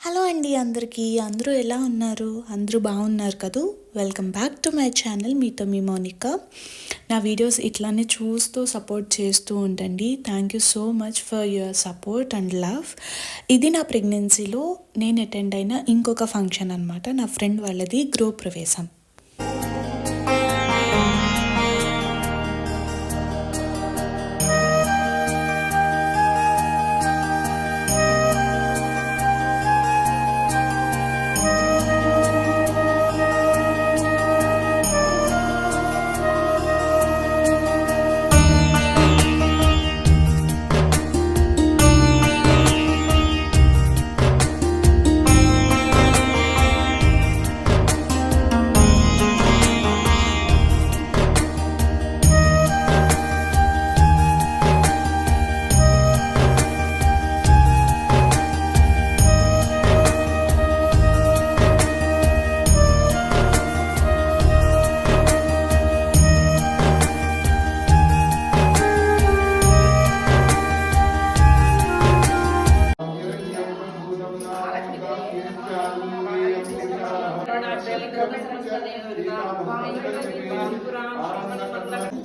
Hello అండి అందరికీ. అందరూ ఎలా ఉన్నారు? అందరూ బాగున్నారు కదూ? Welcome back to my channel మీతో మీ మౌనిక. నా వీడియోస్ ఇట్లానే చూస్తూ సపోర్ట్ చేస్తూ ఉండండి. Thank you so much for your support and love ఇది నా ప్రెగ్నెన్సీలో నేను అటెండ్ అయిన ఇంకొక ఫంక్షన్ అనమాట నా ఫ్రెండ్ వాళ్ళది గృహ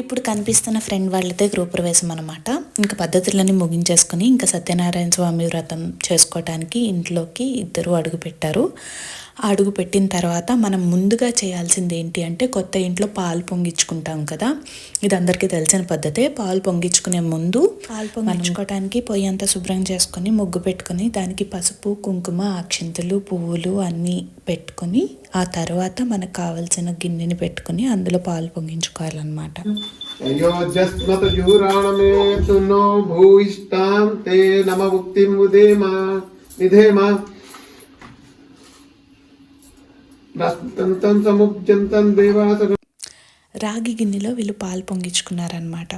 ఇప్పుడు కనిపిస్తున్న ఫ్రెండ్ వాళ్ళదే గృహప్రవేశం అనమాట ఇంకా పద్ధతులన్నీ ముగించేసుకుని ఇంకా సత్యనారాయణ స్వామి వ్రతం చేసుకోవటానికి ఇంట్లోకి ఇద్దరు అడుగు పెట్టారు అడుగు పెట్టిన తర్వాత మనం ముందుగా చేయాల్సింది ఏంటి అంటే కొత్త ఇంట్లో పాలు పొంగించుకుంటాం కదా. ఇది అందరికీ తెలిసిన పద్ధతే. పాలు పొంగించుకునే ముందు పాలు పొంగించుకోవడానికి పొయ్యి అంతా శుభ్రం చేసుకొని ముగ్గు పెట్టుకొని దానికి పసుపు కుంకుమ అక్షింతలు పువ్వులు అన్నీ పెట్టుకొని ఆ తర్వాత మనకు కావాల్సిన గిన్నెని పెట్టుకొని అందులో పాలు పొంగించుకోవాలన్నమాట. భూయిష్టాం తే నమ ఉదేమ నిధేమ. రాగి గిన్నెలో వీళ్ళు పాలు పొంగించుకున్నారనమాట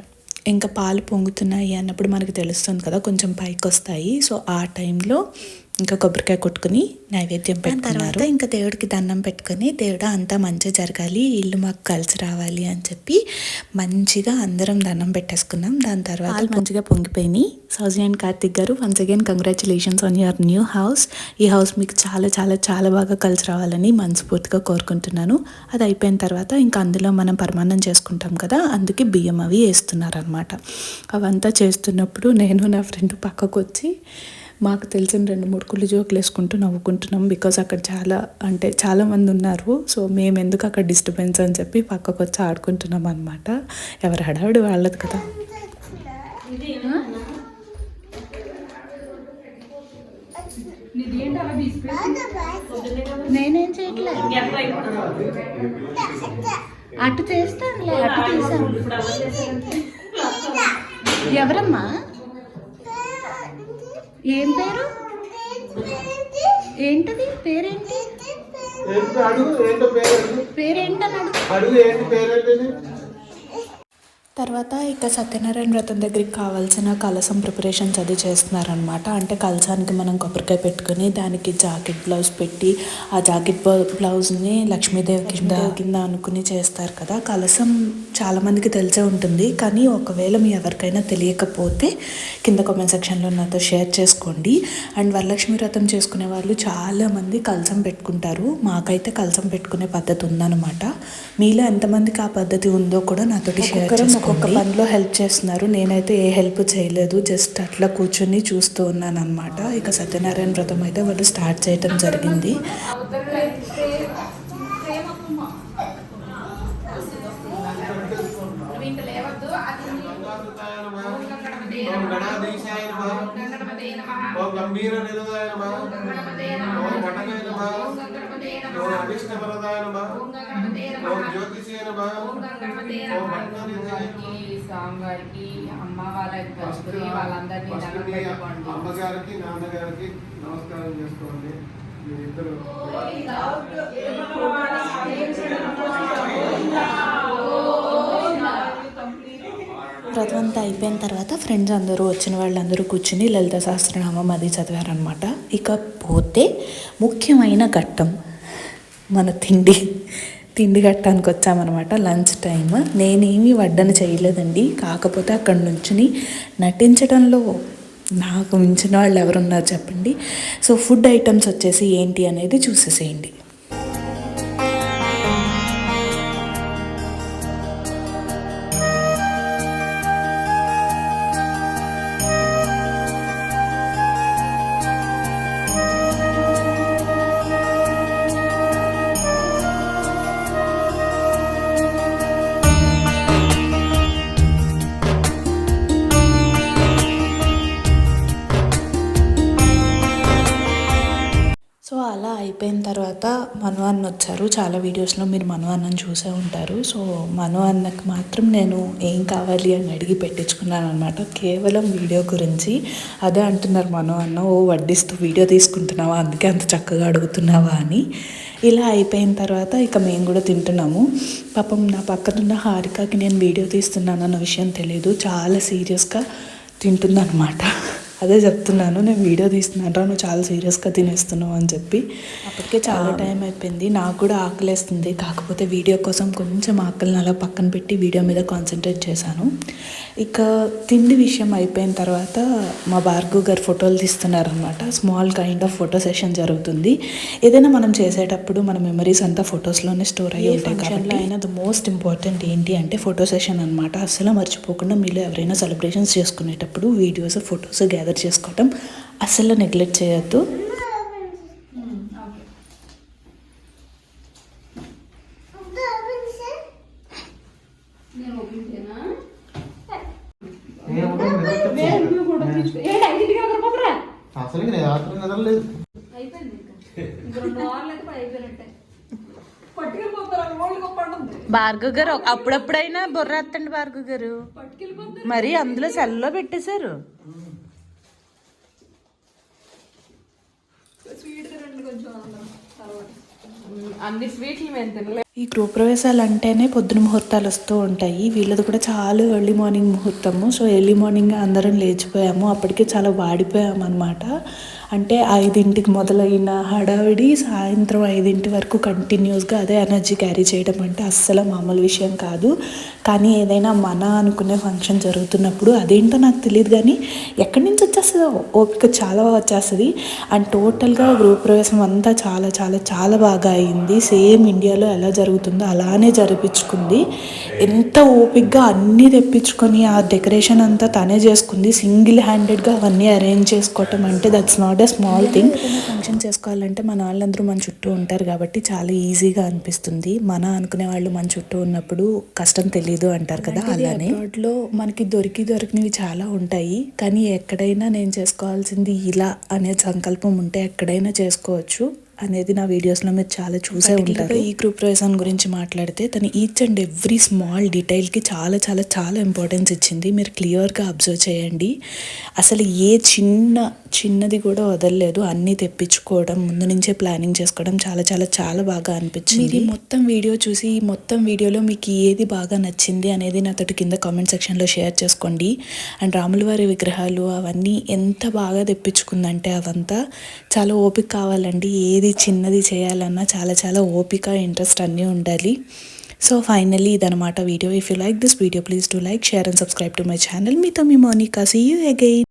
ఇంకా పాలు పొంగుతున్నాయి అన్నప్పుడు మనకు తెలుస్తుంది కదా కొంచెం పైకి వస్తాయి సో ఆ టైంలో ఇంకా కొబ్బరికాయ కొట్టుకుని నైవేద్యం పెట్టుకున్నారు తర్వాత ఇంకా దేవుడికి దండం పెట్టుకొని దేవుడా అంతా మంచిగా జరగాలి ఇల్లు మాకు కలిసి రావాలి అని చెప్పి మంచిగా అందరం దండం పెట్టేసుకున్నాం. దాని తర్వాత మంచిగా పొంగిపోయినాయి. సౌజీ అండ్ కార్తిక్ గారు once again congratulations on your new house ఈ హౌస్ మీకు చాలా చాలా చాలా బాగా కలిసి రావాలని మనస్ఫూర్తిగా కోరుకుంటున్నాను. అది అయిపోయిన తర్వాత ఇంకా అందులో మనం పరమాన్నం చేసుకుంటాం కదా అందుకే బియ్యం అవి వేస్తున్నారు అనమాట అవంతా చేస్తున్నప్పుడు నేను నా ఫ్రెండ్ పక్కకు వచ్చి మాకు తెలిసిన రెండు మూడు కుళ్ళు జోకులు వేసుకుంటూ నవ్వుకుంటున్నాం బికాజ్ అక్కడ చాలా అంటే చాలా మంది ఉన్నారు. సో మేము ఎందుకు అక్కడ డిస్టర్బెన్స్ అని చెప్పి పక్కకు వచ్చి ఆడుకుంటున్నాం అనమాట ఎవరి హడావిడి వాళ్ళది కదా. నేనేం చేయట్లే? అటు చేస్తానులే అటు ఎవరమ్మా? ఏం పేరు? ఏంటది? పేరేంటి? ఏంటి అడుగు ఏంటో పేరు పేరేంటని అడుగు. తర్వాత ఇక సత్యనారాయణ వ్రతం దగ్గరికి కావాల్సిన కలసం ప్రిపరేషన్స్ అది చేస్తున్నారనమాట అంటే కలసానికి మనం కొబ్బరికాయ పెట్టుకొని దానికి జాకెట్ బ్లౌజ్ పెట్టి ఆ జాకెట్ బ్లౌజ్ని లక్ష్మీదేవి కింద కింద. అనుకుని చేస్తారు కదా. కలసం చాలా మందికి తెలిసే ఉంటుంది. కానీ ఒకవేళ మీ ఎవరికైనా తెలియకపోతే కింద కామెంట్ సెక్షన్లో నాతో షేర్ చేసుకోండి. అండ్ వరలక్ష్మి వ్రతం చేసుకునే వాళ్ళు చాలామంది కలసం పెట్టుకుంటారు. మాకైతే కలసం పెట్టుకునే పద్ధతి ఉందన్నమాట. మీలో ఎంతమందికి ఆ పద్ధతి ఉందో కూడా నాతోటి షేర్ చేసుకోండి. ఒక్కొక్క పనిలో హెల్ప్ చేస్తున్నారు. నేనైతే ఏ హెల్ప్ చేయలేదు. జస్ట్ అట్లా కూర్చొని చూస్తూ ఉన్నాను అనమాట ఇక సత్యనారాయణ వ్రతం అయితే వాళ్ళు స్టార్ట్ చేయడం జరిగింది. ఓం గంభీర నిరదాయ నమః. ఓం వటకాయ ఓం జ్యోతిషే ఓం అమ్మ వాళ్ళకి వాళ్ళందరినీ అమ్మగారికి నాన్నగారికి నమస్కారం చేసుకోండి మీరిద్దరు వ్రతం అంతా అయిపోయిన తర్వాత ఫ్రెండ్స్ అందరూ వచ్చిన వాళ్ళందరూ కూర్చుని లలిత సహస్రనామం అది చదివారనమాట ఇకపోతే ముఖ్యమైన ఘట్టం మన తిండి తిండి ఘట్టానికి వచ్చామన్నమాట లంచ్ టైం నేనేమి వడ్డన చేయలేదండి. కాకపోతే అక్కడ నుంచి నటించడంలో నాకు మించిన వాళ్ళు ఎవరున్నారు చెప్పండి. సో ఫుడ్ ఐటమ్స్ వచ్చేసి ఏంటి అనేది చూసేసేయండి. అలా అయిపోయిన తర్వాత మను అన్న వచ్చారు. చాలా వీడియోస్లో మీరు మను అన్నని చూసే ఉంటారు. సో మను అన్నకు మాత్రం నేను ఏం కావాలి అని అడిగి పెట్టించుకున్నాను అనమాట కేవలం వీడియో గురించి. అదే అంటున్నారు మను అన్న ఓ వడ్డిస్తూ వీడియో తీసుకుంటున్నావా? అందుకే అంత చక్కగా అడుగుతున్నావా? అని. ఇలా అయిపోయిన తర్వాత ఇక మేము కూడా తింటున్నాము. పాపం నా పక్కనున్న హారికకి నేను వీడియో తీస్తున్నాను అన్న విషయం తెలియదు చాలా సీరియస్గా తింటుందన్నమాట. అదే చెప్తున్నాను నేను వీడియో తీస్తున్నాను నువ్వు చాలా సీరియస్గా తినేస్తున్నావు అని చెప్పి. అప్పటికే చాలా టైం అయిపోయింది నాకు కూడా ఆకలేస్తుంది. కాకపోతే వీడియో కోసం కొంచెం ఆకలిని అలా పక్కన పెట్టి వీడియో మీద కాన్సన్ట్రేట్ చేశాను. ఇక తిండి విషయం అయిపోయిన తర్వాత మా భార్గవ్ గారు ఫోటోలు తీస్తున్నారనమాట small kind of photo session జరుగుతుంది. ఏదైనా మనం చేసేటప్పుడు మన మెమరీస్ అంతా ఫొటోస్లోనే స్టోర్ అయ్యి ఉంటాయి కాబట్టి. అయినా ద మోస్ట్ ఇంపార్టెంట్ ఏంటి అంటే ఫోటో సెషన్ అనమాట అసలు మర్చిపోకుండా మీరు ఎవరైనా సెలబ్రేషన్స్ చేసుకునేటప్పుడు వీడియోస్ ఫొటోస్ గ్యాదర్ చేసుకోవటం. అసలు నెగ్లెక్ట్ చేయొద్దు. అసలు నేను రాత్రి నిద్రలేదు భార్గవ్ గారు అప్పుడప్పుడైనా బుర్ర ఎత్తండి భార్గవ్ గారు. మరి అందులో సెల్లో పెట్టేశారు. స్వీట్ తినండి కొంచెం అందరం తర్వాత. అన్ని స్వీట్లు మేము తినలేదు ఈ గృహప్రవేశాలు అంటేనే పొద్దున ముహూర్తాలు వస్తూ ఉంటాయి. వీళ్ళది కూడా చాలా ఎర్లీ మార్నింగ్ ముహూర్తము. సో ఎర్లీ మార్నింగ్ అందరం లేచిపోయాము. అప్పటికే చాలా వాడిపోయాము అనమాట అంటే ఐదింటికి మొదలైన హడావిడి సాయంత్రం ఐదింటి వరకు కంటిన్యూస్గా అదే ఎనర్జీ క్యారీ చేయడం అంటే అస్సలు మామూలు విషయం కాదు. కానీ ఏదైనా మన అనుకునే ఫంక్షన్ జరుగుతున్నప్పుడు అదేంటో నాకు తెలియదు కానీ ఎక్కడి నుంచి వచ్చేస్తుందో ఓపిక చాలా బాగా వచ్చేస్తుంది. అండ్ టోటల్గా గృహప్రవేశం అంతా చాలా చాలా చాలా బాగా అయింది. సేమ్ ఇండియాలో ఎలా జరుగుతుందో అలానే జరిపించుకుంది. ఎంత ఓపిక్గా అన్నీ తెప్పించుకొని ఆ డెకరేషన్ అంతా తనే చేసుకుంది. సింగిల్ హ్యాండెడ్గా అవన్నీ అరేంజ్ చేసుకోవటం అంటే that's not a small thing. Function చేసుకోవాలంటే మన వాళ్ళందరూ మన చుట్టూ ఉంటారు కాబట్టి చాలా ఈజీగా అనిపిస్తుంది. మన అనుకునే వాళ్ళు మన చుట్టూ ఉన్నప్పుడు కష్టం తెలీదు అంటారు కదా అలానే. లో మనకి దొరికి దొరికినవి చాలా ఉంటాయి. కానీ ఎక్కడైనా నేను చేసుకోవాల్సింది ఇలా అనే సంకల్పం ఉంటే ఎక్కడైనా చేసుకోవచ్చు. అనేది నా వీడియోస్లో మీరు చాలా చూసే ఉంటారు. ఈ గ్రూప్ ప్రవేశం గురించి మాట్లాడితే తను ఈచ్ అండ్ ఎవ్రీ స్మాల్ డీటెయిల్కి చాలా చాలా చాలా ఇంపార్టెన్స్ ఇచ్చింది. మీరు క్లియర్గా అబ్జర్వ్ చేయండి. అసలు ఏ చిన్న చిన్నది కూడా వదలలేదు. అన్నీ తెప్పించుకోవడం ముందు నుంచే ప్లానింగ్ చేసుకోవడం చాలా చాలా చాలా బాగా అనిపించింది. మొత్తం వీడియో చూసి ఈ మొత్తం వీడియోలో మీకు ఏది బాగా నచ్చింది అనేది నాతోటి కింద కామెంట్ సెక్షన్లో షేర్ చేసుకోండి. అండ్ రాములవారి విగ్రహాలు అవన్నీ ఎంత బాగా తెప్పించుకుందంటే అవంతా చాలా ఓపిక కావాలండి. ఏది చిన్నది చేయాలన్నా చాలా చాలా ఓపిక ఇంట్రెస్ట్ అన్నీ ఉండాలి. సో ఫైనలీ ఇదనమాట video. If you like this video please to like share and subscribe to my channel మీతో మీ మోనికా. See you again